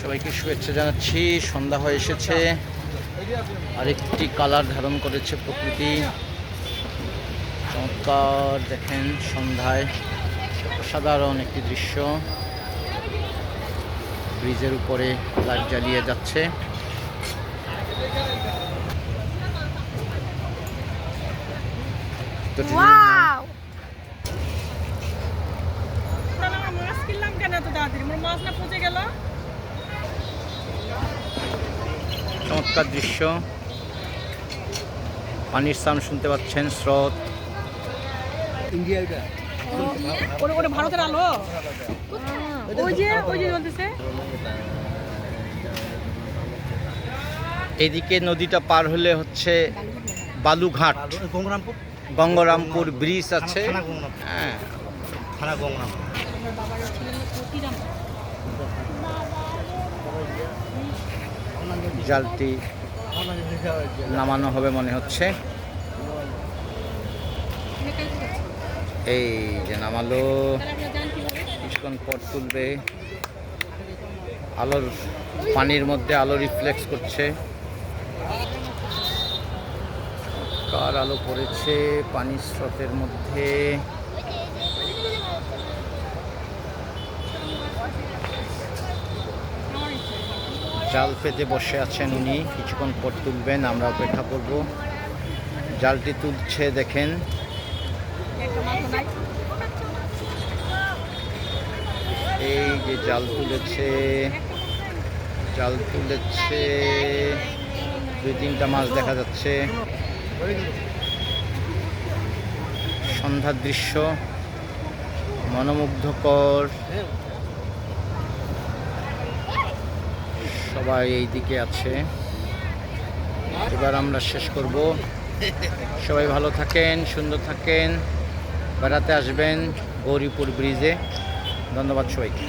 সবাইকে শুভেচ্ছা জানাচ্ছি। সন্ধ্যা হয়ে এসেছে। আরেকটি কালার ধারণ করেছে প্রকৃতি। চমৎকার দেখেন সন্ধ্যায়। অসাধারণ একটি দৃশ্য। ব্রিজের উপরে লাইট জ্বালিয়ে যাচ্ছে। তো ওয়াও! আমরা মাছ কিনলাম কেন এত তাড়াতাড়ি? আমার মাছ না পচে গেল? চমৎকার দৃশ্য। পানির সাউন্ড শুনতে পাচ্ছেন স্রোত। ওরে ওরে ভারতের আলো। ওই যে ওই যে এদিকে নদীটা পার হলে হচ্ছে বালুঘাট। গঙ্গরামপুর? গঙ্গরামপুর ব্রিজ আছে। হ্যাঁ। থানা গঙ্গরামপুর। জালটি নামানো হবে মনে হচ্ছে। এই যে নামালো, কিছুক্ষণ পর তুলবে। আলোর পানির মধ্যে আলো রিফ্লেক্স করছে। কার আলো পড়েছে পানির স্রোতের মধ্যে? জাল পেতে বসে আছেন উনি। কিছুক্ষণ পর তুলবেন, আমরা অপেক্ষা করব। জালটি তুলছে, দেখেন। এই যে জাল তুলেছে জাল তুলেছে। দুই, তিনটা মাছ দেখা যাচ্ছে। সন্ধ্যার দৃশ্য, মনোমুগ্ধকর। সবাই এই দিকে আছে। এবার আমরা শেষ করব। সবাই ভালো থাকেন, সুন্দর থাকেন। বেড়াতে আসবেন গৌরীপুর ব্রিজে। ধন্যবাদ সবাইকে।